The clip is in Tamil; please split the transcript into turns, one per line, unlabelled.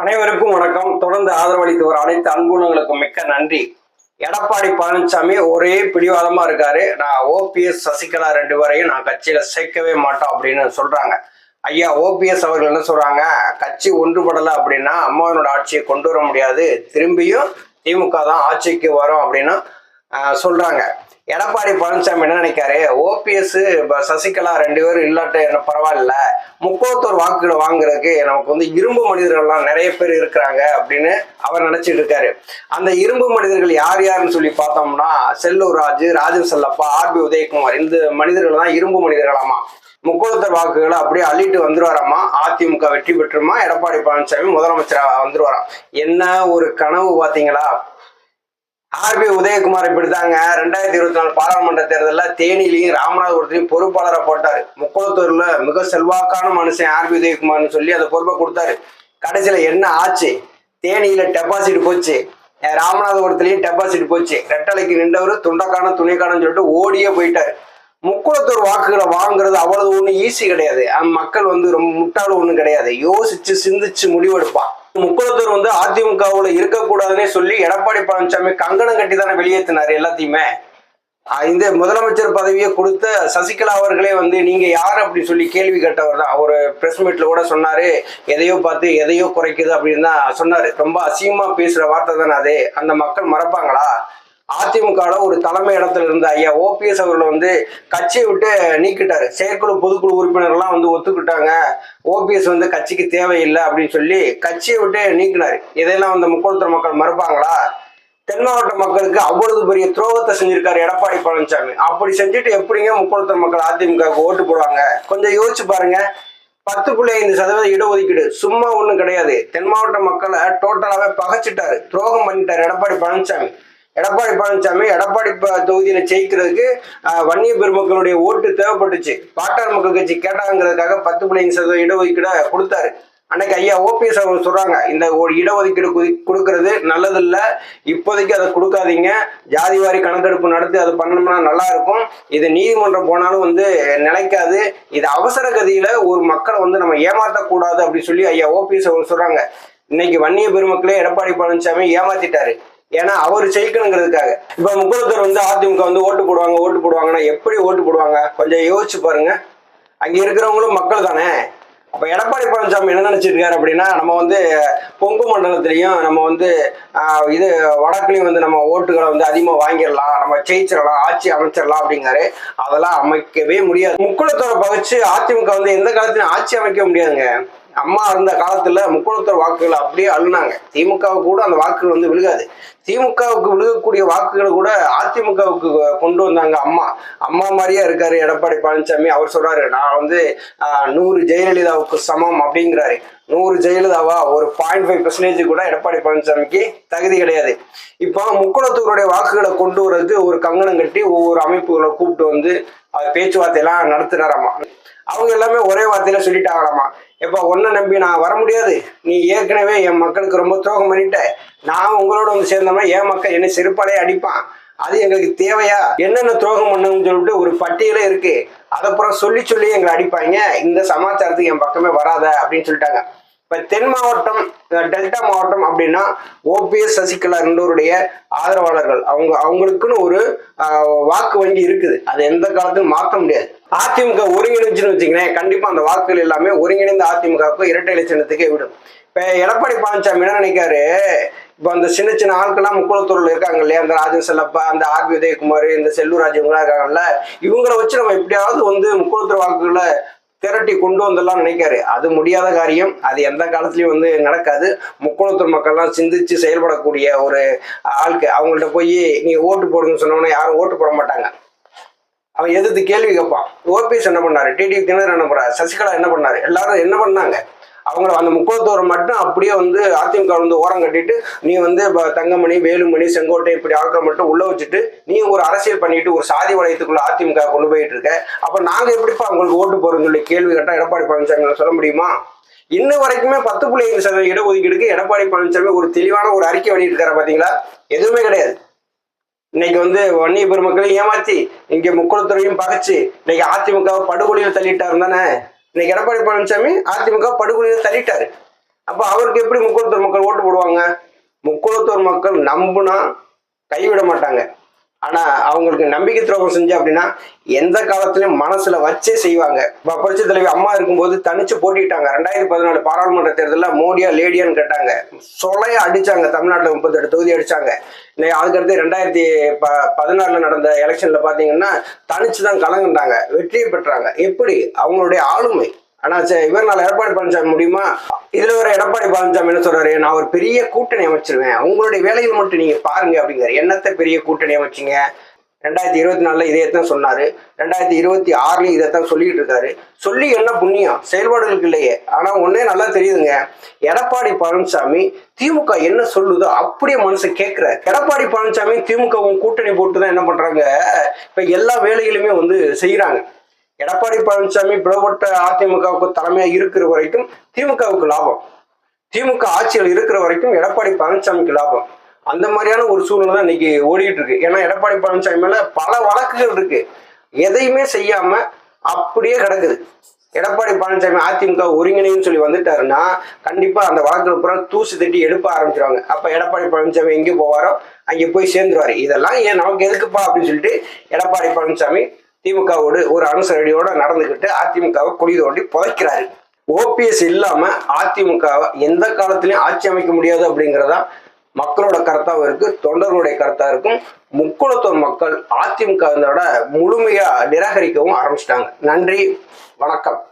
அனைவருக்கும் வணக்கம். தொடர்ந்து ஆதரவளித்து வர அனைத்து அன்புணங்களுக்கும் மிக்க நன்றி. எடப்பாடி பழனிசாமி ஒரே பிடிவாதமா இருக்காரு. நான் ஓபிஎஸ் சசிகலா ரெண்டு பேரையும் நான் கட்சியில சேர்க்கவே மாட்டோம் அப்படின்னு சொல்றாங்க. ஐயா ஓபிஎஸ் அவர்கள் என்ன சொல்றாங்க? கட்சி ஒன்றுபடலை அப்படின்னா அம்மாவனோட ஆட்சியை கொண்டு வர முடியாது. திரும்பியும் திமுக தான் ஆட்சிக்கு வரும் அப்படின்னு சொல்றாங்க. எடப்பாடி பழனிசாமி என்ன நினைக்காரு? ஓபிஎஸ் சசிகலா ரெண்டு பேரும் இல்லாட்ட என்ன பரவாயில்ல. முக்கோத்தூர் வாக்குகளை வாங்குறதுக்கு நமக்கு வந்து இரும்பு மனிதர்கள்லாம் நிறைய பேர் இருக்கிறாங்க அப்படின்னு அவர் நினைச்சிட்டு இருக்காரு. அந்த இரும்பு மனிதர்கள் யார் யாருன்னு சொல்லி பார்த்தோம்னா செல்லூர் ராஜு ராஜன் செல்லப்பா ஆர்பி உதயகுமார். இந்த மனிதர்கள் தான் இரும்பு மனிதர்களாமா? முக்கோத்தர் வாக்குகளை அப்படியே அள்ளிட்டு வந்துருவாராமா? அதிமுக வெற்றி பெற்றுமா? எடப்பாடி பழனிசாமி முதலமைச்சராக வந்துருவாராம் என்ன ஒரு கனவு பார்த்தீங்களா? ஆர்பி உதயகுமார் இப்படிதாங்க. ரெண்டாயிரத்தி இருபத்தி நாலு பாராளுமன்ற தேர்தலில் தேனிலையும் ராமநாதபுரத்திலையும் பொறுப்பாளரை போட்டார். முக்குளத்தூர்ல மிக செல்வாக்கான மனுஷன் ஆர்பி உதயகுமார்னு சொல்லி அந்த பொறுப்பை கொடுத்தாரு. கடைசியில என்ன ஆச்சு? தேனியில டெபாசிட் போச்சு. ராமநாதபுரத்துலயும் டெபாசிட் போச்சு. ரெட்டலைக்கு நின்றவர் துண்டக்கான துணிக்கானு சொல்லிட்டு ஓடியே போயிட்டாரு. முக்குளத்தூர் வாக்குகளை வாங்குறது அவ்வளவு ஒன்றும் ஈஸி கிடையாது. மக்கள் வந்து ரொம்ப முட்டாள் ஒன்றும் கிடையாது. யோசிச்சு சிந்திச்சு முடிவெடுப்பான். முக்குளத்தூர் வந்து அதிமுகவுல இருக்கக்கூடாதுன்னே சொல்லி எடப்பாடி பழனிசாமி கங்கணம் கட்டி தானே வெளியேற்றினார் எல்லாத்தையுமே இந்த முதலமைச்சர் பதவியை கொடுத்த சசிகலா அவர்களே வந்து நீங்க யார் அப்படி சொல்லி கேள்வி கேட்டவர் தான். அவர் பிரஸ் மீட்ல கூட சொன்னாரு எதையோ பார்த்து எதையோ குறைக்குது அப்படின்னு தான் சொன்னாரு. ரொம்ப அசிங்கமா பேசுற வார்த்தை தானே அது. அந்த மக்கள் மறப்பாங்களா? அதிமுகவில் ஒரு தலைமை இடத்துல இருந்த ஐயா ஓபிஎஸ் அவர்கள் வந்து கட்சியை விட்டு நீக்கிட்டாரு. செயற்குழு பொதுக்குழு உறுப்பினர்லாம் வந்து ஒத்துக்கிட்டாங்க. ஓபிஎஸ் வந்து கட்சிக்கு தேவையில்லை அப்படின்னு சொல்லி கட்சியை விட்டு நீக்கினாரு. இதெல்லாம் வந்து முக்கோணத்தூர் மக்கள் மறுப்பாங்களா? தென் மாவட்ட மக்களுக்கு அவ்வளவு பெரிய துரோகத்தை செஞ்சிருக்காரு எடப்பாடி பழனிசாமி. அப்படி செஞ்சுட்டு எப்படிங்க முக்கோணத்தூர் மக்கள் அதிமுகவுக்கு ஓட்டு போடுவாங்க? கொஞ்சம் யோசிச்சு பாருங்க. பத்து புள்ளி ஐந்து சதவீத இடஒதுக்கீடு சும்மா ஒன்றும் கிடையாது. தென் மாவட்ட மக்களை டோட்டலாகவே பகைச்சிட்டாரு. துரோகம் பண்ணிட்டாரு எடப்பாடி பழனிசாமி. எடப்பாடி பழனிசாமி எடப்பாடி ப- தொகுதியில ஜெயிக்கிறதுக்கு வன்னிய பெருமக்களுடைய ஓட்டு தேவைப்பட்டுச்சு. பாட்டார் மக்கள் கட்சி கேட்டாங்கிறதுக்காக பத்து புள்ளி சதவீதம் சதவீத கொடுத்தாரு. அன்னைக்கு ஐயா ஓபிஎஸ் அவங்க சொல்றாங்க இந்த ஒரு இடஒதுக்கீடு குதி- கொடுக்கறது நல்லதில்ல இப்போதைக்கு அதை கொடுக்காதீங்க. ஜாதி வாரி கணக்கெடுப்பு நடத்தி அதை பண்ணோம்னா நல்லா இருக்கும். இது நீதிமன்றம் போனாலும் வந்து நினைக்காது இது அவசர கதியில ஒரு மக்களை வந்து நம்ம ஏமாற்றக்கூடாது அப்படின்னு சொல்லி ஐயா ஓபிஎஸ் அவங்க சொல்றாங்க. இன்னைக்கு வன்னிய பெருமக்களே எடப்பாடி பழனிசாமி ஏமாத்திட்டாரு. ஏன்னா அவர் ஜெயிக்கணுங்கிறதுக்காக. இப்ப முக்குளத்தூர் வந்து அதிமுக வந்து ஓட்டு போடுவாங்க ஓட்டு போடுவாங்கன்னா எப்படி ஓட்டு போடுவாங்க? கொஞ்சம் யோசிச்சு பாருங்க. அங்க இருக்கிறவங்களும் மக்கள் தானே. அப்ப எடப்பாடி பழனிசாமி என்ன நினச்சிருக்காரு அப்படின்னா நம்ம வந்து பொங்கு மண்டலத்திலையும் நம்ம வந்து இது வடக்குலையும் வந்து நம்ம ஓட்டுகளை வந்து அதிகமாக வாங்கிடலாம் நம்ம ஜெயிச்சிடலாம் ஆட்சி அமைச்சிடலாம் அப்படிங்கிறாரு. அதெல்லாம் அமைக்கவே முடியாது. முக்குளத்தோட பகிச்சு அதிமுக வந்து எந்த காலத்திலும் ஆட்சி அமைக்க முடியாதுங்க. அம்மா இருந்த காலத்துல முக்குளத்தோர் வாக்குகளை அப்படியே அள்ளினாங்க. திமுகவுக்கு கூட அந்த வாக்குகள் வந்து விழுகாது. திமுகவுக்கு விழுகக்கூடிய வாக்குகளை கூட அதிமுகவுக்கு கொண்டு வந்தாங்க அம்மா. அம்மா மாதிரியே இருக்காரு எடப்பாடி பழனிசாமி. அவர் சொல்றாரு நான் வந்து ஆஹ், நூறு ஜெயலலிதாவுக்கு சமம் அப்படிங்கிறாரு. நூறு ஜெயலலிதாவா? ஒரு பாயிண்ட் ஃபைவ் பர்சன்டேஜ் கூட எடப்பாடி பழனிசாமிக்கு தகுதி கிடையாது. இப்போ முக்குளத்தூருடைய வாக்குகளை கொண்டு வர்றதுக்கு ஒரு கங்கணம் கட்டி ஒவ்வொரு அமைப்புகளை கூப்பிட்டு வந்து அது பேச்சுவார்த்தையெல்லாம் நடத்துறாராமா அவங்க எல்லாமே ஒரே வார்த்தையில சொல்லிட்டாங்களாமா. எப்ப ஒன்ன நம்பி நான் வர முடியாது? நீ ஏற்கனவே என் மக்களுக்கு ரொம்ப துரோகம் பண்ணிட்ட. நான் உங்களோட வந்து சேர்ந்தோம்னா என் மக்கள் என்னை செருப்பாலே அடிப்பான். அது எங்களுக்கு தேவையா? என்னென்ன துரோகம் பண்ணுன்னு சொல்லிட்டு ஒரு பட்டியலே இருக்கு. அதை சொல்லி சொல்லி எங்களை அடிப்பாங்க இந்த சமாச்சாரத்துக்கு என் பக்கமே வராத அப்படின்னு சொல்லிட்டாங்க. இப்ப தென் மாவட்டம் டெல்டா மாவட்டம் அப்படின்னா ஓபிஎஸ் சசிகலா ரெண்டோருடைய ஆதரவாளர்கள். அவங்க அவங்களுக்குன்னு ஒரு வாக்கு வங்கி இருக்குது. அது எந்த காலத்திலும் மாற்ற முடியாது. அதிமுக ஒருங்கிணைச்சுன்னு வச்சுக்கிறேன் கண்டிப்பா அந்த வாக்குகள் எல்லாமே ஒருங்கிணைந்த அதிமுகவுக்கு இரட்டை இலட்சணத்துக்கே விடும். இப்ப எடப்பாடி பழனிசாமி என்ன நினைக்காரு இப்ப அந்த சின்ன சின்ன ஆட்கள்லாம் முக்குளத்தூரில் இருக்காங்க இல்லையா? அந்த ராஜன் செல்லப்பா அந்த ஆர்பி உதயகுமார் இந்த செல்லூராஜ் இவங்களாம் இருக்காங்கல்ல. இவங்களை வச்சு நம்ம எப்படியாவது வந்து முக்குளத்தூர் வாக்குகளை திரட்டி கொண்டு வந்துடலாம் நினைக்காரு அது முடியாத காரியம். அது எந்த காலத்துலயும் வந்து நடக்காது. முக்குளத்தூர் மக்கள்லாம் சிந்திச்சு செயல்படக்கூடிய ஒரு ஆளுக்கு அவங்கள்ட்ட போய் நீ ஓட்டு போடுங்கன்னு சொன்னோன்னா யாரும் ஓட்டு போட மாட்டாங்க. அவன் எதிர்த்து கேள்வி கேட்பான். ஓபிஎஸ் என்ன பண்ணாரு? டிடி தினர் என்ன பண்ணாரு? சசிகலா என்ன பண்ணாரு? எல்லாரும் என்ன பண்ணாங்க? அவங்கள அந்த முக்குளத்தோரை மட்டும் அப்படியே வந்து அதிமுக வந்து ஓரம் கட்டிட்டு நீ வந்து தங்கமணி வேலுமணி செங்கோட்டை இப்படி ஆட்களை மட்டும் உள்ள வச்சுட்டு நீ ஒரு அரசியல் பண்ணிட்டு ஒரு சாதி வளையத்துக்குள்ள அதிமுக கொண்டு போயிட்டு இருக்க. அப்ப நாங்க எப்படிப்பா உங்களுக்கு ஓட்டு போறோம்னு சொல்லி கேள்வி கேட்டா எடப்பாடி பழனிசாமி சொல்ல முடியுமா? இன்ன வரைக்குமே பத்து புள்ளி ஐந்து சதவீத இடஒதுக்கீடுக்கு எடப்பாடி பழனிசாமி ஒரு தெளிவான ஒரு அறிக்கை வெளியிட்டிருக்காரு பாத்தீங்களா? எதுவுமே கிடையாது. இன்னைக்கு வந்து வன்னிய பெருமக்களை ஏமாத்தி இங்க முக்குளத்துறையும் பறிச்சு இன்னைக்கு அதிமுக படுகொலியில் தள்ளிட்டாரு தானே? இன்னைக்கு எடப்பாடி பழனிசாமி அதிமுக படுகொலியில் தள்ளிட்டாரு. அப்ப அவருக்கு எப்படி முக்குளத்தூர் மக்கள் ஓட்டு போடுவாங்க? முக்குளத்தூர் மக்கள் நம்புனா கைவிட மாட்டாங்க. ஆனா அவங்களுக்கு நம்பிக்கை துரோகம் செஞ்சு அப்படின்னா எந்த காலத்திலயும் மனசுல வச்சே செய்வாங்க. இப்போ புரட்சி தலைவி அம்மா இருக்கும்போது தனிச்சு போட்டிட்டாங்க. ரெண்டாயிரத்தி பதினாலு பாராளுமன்ற தேர்தலில் மோடியா லேடியான்னு கேட்டாங்க. சொலைய அடிச்சாங்க. தமிழ்நாட்டில் முப்பத்தெட்டு தொகுதி அடிச்சாங்க. அதுக்கடுத்து ரெண்டாயிரத்தி ப பதினாறுல நடந்த எலெக்ஷன்ல பாத்தீங்கன்னா தனிச்சு தான் கலங்குண்டாங்க வெற்றியை பெற்றாங்க. எப்படி? அவங்களுடைய ஆளுமை. ஆனா சரி, இவர்னால எடப்பாடி பழனிசாமி முடியுமா? இதுல ஒரு எடப்பாடி பழனிசாமி என்ன சொல்றாரு? நான் ஒரு பெரிய கூட்டணி அமைச்சிருவேன். உங்களுடைய வேலைகள் மட்டும் நீங்க பாருங்க அப்படிங்கிறார். என்னத்த பெரிய கூட்டணி அமைச்சிங்க? ரெண்டாயிரத்தி இருபத்தி நாலுல இதையத்தான் சொன்னார். ரெண்டாயிரத்தி இருபத்தி ஆறுலயும் இதைத்தான் சொல்லிட்டு இருக்காரு. சொல்லி என்ன புண்ணியம்? செயல்பாடுகளுக்கு இல்லையே. ஆனால் ஒன்றே நல்லா தெரியுதுங்க. எடப்பாடி பழனிசாமி திமுக என்ன சொல்லுதோ அப்படியே மனுஷன் கேட்குற எடப்பாடி பழனிசாமி திமுகவும் கூட்டணி போட்டு தான் என்ன பண்ணுறாங்க இப்போ எல்லா வேலைகளுமே வந்து செய்கிறாங்க எடப்பாடி பழனிசாமி பிளவுபட்ட அதிமுகவுக்கு தலைமையா இருக்கிற வரைக்கும் திமுகவுக்கு லாபம். திமுக ஆட்சியில் இருக்கிற வரைக்கும் எடப்பாடி பழனிசாமிக்கு லாபம். அந்த மாதிரியான ஒரு சூழ்நிலை தான் இன்னைக்கு ஓடிட்டு இருக்கு. ஏன்னா எடப்பாடி பழனிசாமி மேல பல வழக்குகள் இருக்கு. எதையுமே செய்யாம அப்படியே கிடக்குது. எடப்பாடி பழனிசாமி அதிமுக ஒருங்கிணைன்னு சொல்லி வந்துட்டாருன்னா கண்டிப்பா அந்த வழக்கில் பூரா தூசு தட்டி எடுப்ப ஆரம்பிச்சிருவாங்க. அப்ப எடப்பாடி பழனிசாமி எங்கே போவாரோ அங்கே போய் சேர்ந்துருவாரு. இதெல்லாம் ஏன் நமக்கு எதுக்குப்பா அப்படின்னு சொல்லிட்டு எடப்பாடி பழனிசாமி திமுகவோடு ஒரு அனுசரடியோட நடந்துக்கிட்டு அதிமுகவை குழி தோண்டி புதைக்கிறாரு. ஓபிஎஸ் இல்லாம அதிமுகவை எந்த காலத்திலயும் ஆட்சி அமைக்க முடியாது அப்படிங்கிறதா மக்களோட கருத்தாவும் இருக்கு தொண்டர்களுடைய கருத்தா இருக்கும் முக்குளத்தூர் மக்கள் அதிமுக முழுமையா நிராகரிக்கவும் ஆரம்பிச்சிட்டாங்க. நன்றி வணக்கம்.